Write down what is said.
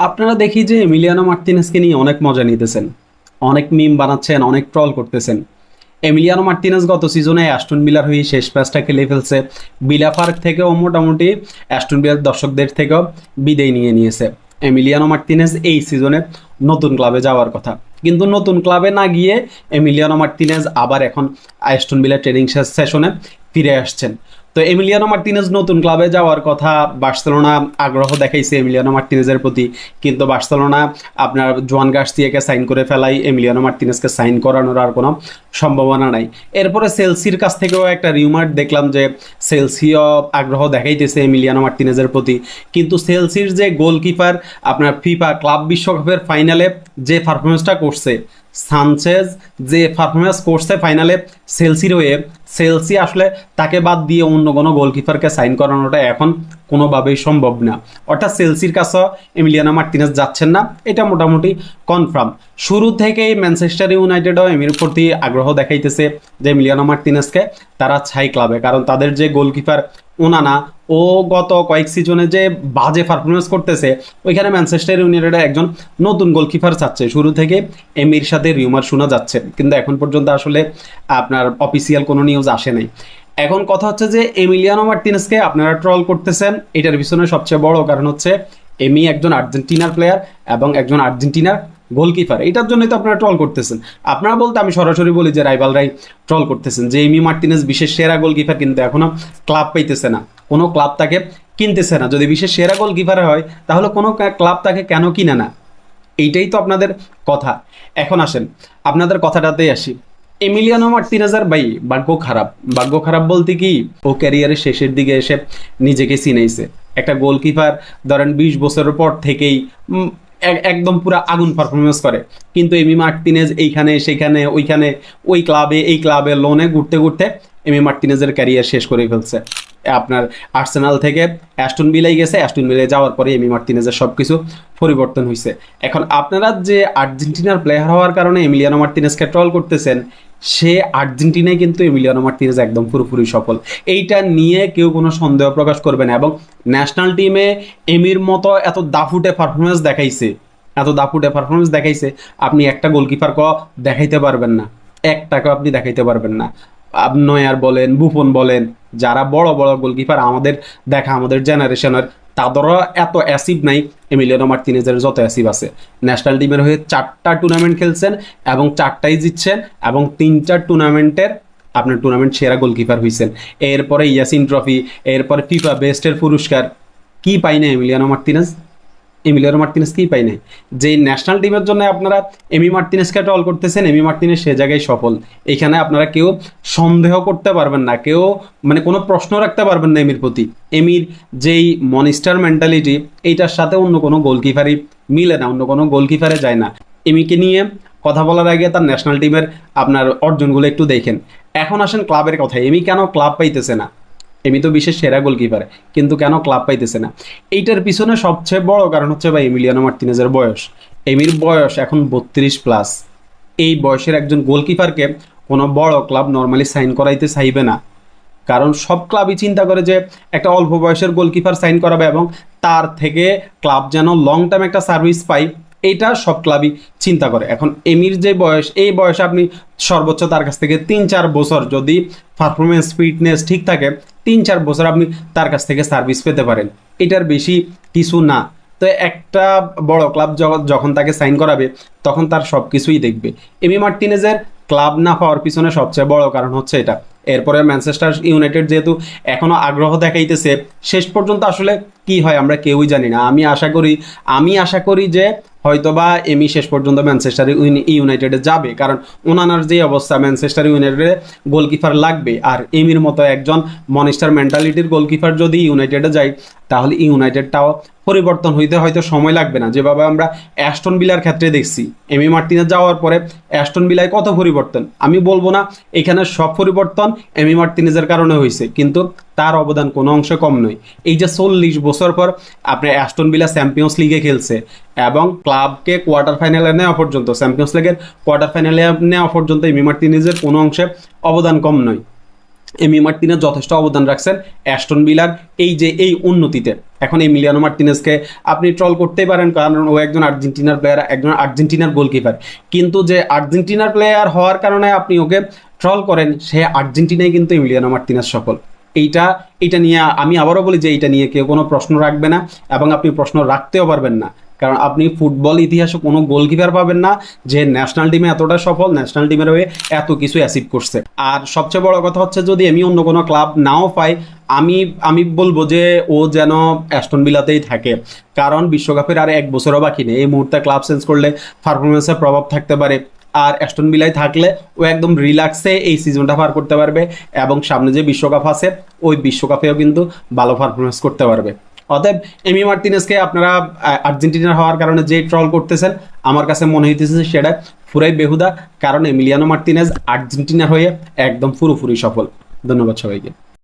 আপনারা দেখি যে এমিলিয়ানো মার্টিনেসকে নিয়ে অনেক মজা নিতেছেন। অনেক মিম বানাচ্ছেন, অনেক ট্রল করতেছেন। এমিলিয়ানো মার্টিনেস গত সিজনে অ্যাস্টন বিলার হয়ে শেষ ম্যাচটা খেলে ফেলছে। বিলা থেকেও মোটামুটি অ্যাস্টন বিলার দর্শকদের থেকেও বিদায় নিয়ে নিয়েছে। এমিলিয়ানো মার্টিনেস এই সিজনে নতুন ক্লাবে যাওয়ার কথা। কিন্তু নতুন ক্লাবে না গিয়ে এমিলিয়ানো মার্টিনেজ আবার এখন অ্যাস্টন বিলার ট্রেনিং সেশনে ফিরে আসছেন। তো এমিলিয়ানো মার্টিনেজ নতুন ক্লাবে যাওয়ার কথা বার্সেলোনা আগ্রহ দেখাইছে এমিলিয়ানো মার্টিনেজের প্রতি। কিন্তু বার্সেলোনা আপনার জোয়ান গার্সিয়াকে সাইন করে ফেলাই, এমিলিয়ানো মার্টিনেজকে সাইন করানোর আর কোনো সম্ভাবনা নাই। এরপরে সেলসির কাছ থেকেও একটা রিউমার দেখলাম যে সেলসিও আগ্রহ দেখাইতেছে এমিলিয়ানো মার্টিনেজের প্রতি। কিন্তু সেলসির যে গোলকিপার আপনার ফিফা ক্লাব বিশ্বকাপের ফাইনালে যে পারফরমেন্সটা করছে সানচেজ যে পারফরমেন্স করছে ফাইনালে সেলসির হয়ে সেলসি আসলে তাকে বাদ দিয়ে অন্য কোনো গোলকিপারকে সাইন করানোটা এখন কোনোভাবেই সম্ভব না। অর্থাৎ সেলসির কাছেও এমিলিয়ানো মার্টিনেস যাচ্ছেন না, এটা মোটামুটি কনফার্ম শুরু থেকেই ম্যানচেস্টার ইউনাইটেডও এমির প্রতি আগ্রহ দেখাইতেছে যে এমিলিয়ানো মার্টিনেসকে তারা ছাই ক্লাবে, কারণ তাদের যে গোলকিপার ওনানা ও গত কয়েক সিজনে যে বাজে পারফরমেন্স করতেছে, ওইখানে ম্যানচেস্টার ইউনাইটেডের একজন নতুন গোলকিপার চাচ্ছে। শুরু থেকে এমির সাথে রিউমার শোনা যাচ্ছে, কিন্তু এখন পর্যন্ত আসলে আপনার অফিসিয়াল কোনো নিউজ আসে নাই। এখন কথা হচ্ছে যে এমিলিয়ানো মার্টিনেসকে আপনারা ট্রল করতেছেন, এটার পিছনে সবচেয়ে বড় কারণ হচ্ছে এমি একজন আর্জেন্টিনার প্লেয়ার এবং একজন আর্জেন্টিনার গোলকিপার এটার জন্যই তো আপনারা ট্রল করতেছেন। আপনারা বলতে আমি সরাসরি বলি যে রাইবাল রাইভালরাই ট্রল করতেছেন। যে এমি মার্টিনেস বিশেষ সেরা গোলকিপার কিন্তু এখনও ক্লাব পাইতেছে না। কোনো ক্লাব তাকে কিনতেছে না। যদি বিশেষ সেরা গোলকিপার হয়, তাহলে কোনো ক্লাব তাকে কেন কিনে না? এইটাই তো আপনাদের কথা। এখন আসেন, আপনাদের কথাটাতেই আসি। এমিলিয়ানো মার্টিনেজার ভাই, ভাগ্য খারাপ। ভাগ্য খারাপ বলতে কি? ও ক্যারিয়ারের শেষের দিকে এসে নিজেকে চিনাইছে। একটা গোলকিপার ধরেন বিশ বছরের পর থেকেই একদম পুরো আগুন পারফরমেন্স করে। কিন্তু এমি মার্টিনেজ এইখানে সেইখানে ওইখানে, ওই ক্লাবে এই ক্লাবে লোনে ঘুরতে ঘুরতে এমি মার্টিনেজের ক্যারিয়ার শেষ করে ফেলছে। আপনার আর্সেনাল থেকে অ্যাস্টন বিলাই গেছে। অ্যাস্টন বিলাই যাওয়ার পরে এমি মার্টিনেজের সব কিছু পরিবর্তন হয়েছে এখন আপনারা যে আর্জেন্টিনার প্লেয়ার হওয়ার কারণে এমিলিয়ানো মার্টিনেজকে ট্রল করতেছেন সে আর্জেন্টিনায় কিন্তু এমিলিয়ানো মার্টিনেজ একদম পুরোপুরি সফল। এইটা নিয়ে কেউ কোনো সন্দেহ প্রকাশ করবে না এবং ন্যাশনাল টিমে এমির মতো এত দাফুটে পারফরমেন্স দেখাইছে, এত দাফুটে পারফরমেন্স দেখাইছে, আপনি একটা গোলকিপার ক দেখাইতে পারবেন না একটাকেও আপনি দেখাইতে পারবেন না। নয়ার বলেন বুফন বলেন, যারা বড় বড় গোলকিপার আমাদের দেখা, আমাদের জেনারেশনের তাদেরও এত অ্যাসিভ নাই, এমিলিয়ানো মার্টিনেজের যত অ্যাসিভ আছে। ন্যাশনাল টিমের হয়ে চারটা টুর্নামেন্ট খেলছেন এবং চারটাই জিতছেন এবং তিনটা টুর্নামেন্টের আপনার টুর্নামেন্ট সেরা গোলকিপার হয়েছেন এরপরে ইয়াসিন ট্রফি এরপরে ফিফা বেস্টের পুরস্কার। কি পাই না এমিলিয়ানো মার্টিনেজ? এমিলিয়ানো মার্টিনেসকেই পাই নাই। যে ন্যাশনাল টিমের জন্য আপনারা এমি মার্টিনেসকে টল করতেছেন, এমি মার্টিনেস সে জায়গায় সফল। এখানে আপনারা কেউ সন্দেহ করতে পারবেন না, কেউ মানে কোনো প্রশ্ন রাখতে পারবেন না এমির প্রতি। এমির যেই মনিস্টার মেন্টালিটি এইটার সাথে অন্য কোনো গোলকিপারই মিলে না, অন্য কোনো গোলকিপারে যায় না। এমিকে নিয়ে কথা বলার আগে তার ন্যাশনাল টিমের আপনার অর্জনগুলো একটু দেখেন। এখন আসেন ক্লাবের কথা এমি কেন ক্লাব পাইতেছে না? এমি তো বিশেষ সেরা গোলকিপার কিন্তু কেন ক্লাব পাইতেছে না? এইটার পিছনে সবচেয়ে বড় কারণ হচ্ছে ভাই এমিলিয়ানো মার্টিনেজের বয়স। এমির বয়স এখন বত্রিশ প্লাস এই বয়সের একজন গোলকিপারকে কোনো বড় ক্লাব নর্মালি সাইন করাইতে চাইবে না। কারণ সব ক্লাবই চিন্তা করে যে একটা অল্প বয়সের গোলকিপার সাইন করাবে এবং তার থেকে ক্লাব যেন লং টার্ম একটা সার্ভিস পায় এইটা সব ক্লাবই চিন্তা করে। এখন এমির যে বয়স, এই বয়সে আপনি সর্বোচ্চ তার কাছ থেকে তিন চার বছর যদি পারফরমেন্স ফিটনেস ঠিক থাকে তিন চার বছর আপনি তার কাছ থেকে সার্ভিস পেতে পারেন। এটার বেশি কিছু না। তো একটা বড় ক্লাব যখন তাকে সাইন করাবে, তখন তার সব কিছুই দেখবে। এমি মার্টিনেজের ক্লাব না পাওয়ার পিছনে সবচেয়ে বড় কারণ হচ্ছে এটা। এরপরে ম্যানচেস্টার ইউনাইটেড যেহেতু এখনও আগ্রহ দেখাইতেছে, শেষ পর্যন্ত আসলে কি হয় আমরা কেউই জানি না। আমি আশা করি, আমি আশা করি যে হয়তোবা এমি শেষ পর্যন্ত ম্যানচেস্টার ইউনাইটেডে যাবে। কারণ ওনানার যে অবস্থা ম্যানচেস্টার ইউনাইটেডে গোলকিপার লাগবে। আর এমির মতো একজন মনিস্টার মেন্টালিটির গোলকিপার যদি ইউনাইটেডে যায় তাহলে ইউনাইটেডটাও পরিবর্তন হইতে হয়তো সময় লাগবে না। যেভাবে আমরা অ্যাস্টন বিলার ক্ষেত্রে দেখছি, এমি মার্টিনেজ যাওয়ার পরে অ্যাস্টন বিলায় কত পরিবর্তন? আমি বলব না, এখানে সব পরিবর্তন এমি মার্টিনেজের কারণে হয়েছে কিন্তু তার অবদান কোনো অংশে কম নয়। এই যে চল্লিশ বছর পর আপনি অ্যাস্টন বিলা চ্যাম্পিয়ন্স লিগে খেলছে এবং ক্লাবকে কোয়ার্টার ফাইনালে নেওয়া পর্যন্ত চ্যাম্পিয়ন্স লিগের কোয়ার্টার ফাইনালে নেওয়া পর্যন্ত এমি মার্টিনেজের কোনো অংশে অবদান কম নয়। এমি মার্টিনেজ যথেষ্ট অবদান রাখছেন অ্যাস্টন বিলার এই যে এই উন্নতিতে। এখন এমিলিয়ানো মার্টিনেসকে আপনি ট্রল করতেই পারেন, কারণ ও একজন আর্জেন্টিনার প্লেয়ার একজন আর্জেন্টিনার গোলকিপার কিন্তু যে আর্জেন্টিনার প্লেয়ার হওয়ার কারণে আপনি ওকে ট্রল করেন, সে আর্জেন্টিনায় কিন্তু এমিলিয়ানো মার্টিনেস সফল। এইটা এটা নিয়ে আমি আবারও বলি যে এইটা নিয়ে কেউ কোনো প্রশ্ন রাখবে না এবং আপনি প্রশ্ন রাখতেও পারবেন না। কারণ আপনি ফুটবল ইতিহাসে কোনো গোলকিপার পাবেন না যে ন্যাশনাল টিমে এতটা সফল ন্যাশনাল টিমের হয়ে এত কিছু অ্যাচিভ করছে। আর সবচেয়ে বড় কথা হচ্ছে যদি আমি অন্য কোনো ক্লাব নাও পাই, আমি আমি বলব যে ও যেন অ্যাস্টন বিলাতেই থাকে। কারণ বিশ্বকাপের আর এক বছরও বাকি নেই। এই মুহূর্তে ক্লাব চেঞ্জ করলে পারফরমেন্সের প্রভাব থাকতে পারে। আর অ্যাস্টন বিলায় থাকলে ও একদম রিল্যাক্সে এই সিজনটা পার করতে পারবে এবং সামনে যে বিশ্বকাপ আছে, ওই বিশ্বকাপেও কিন্তু ভালো পারফরমেন্স করতে পারবে। অতএব এমি মার্টিনেসকে আপনারা আর্জেন্টিনার হওয়ার কারণে যে ট্রল করতেছেন, আমার কাছে মনে হইতেছে সেটা পুরাই বেহুদা, কারণ এমিলিয়ানো মার্টিনেজ আর্জেন্টিনার হয়ে একদম পুরোপুরি সফল। ধন্যবাদ সবাইকে।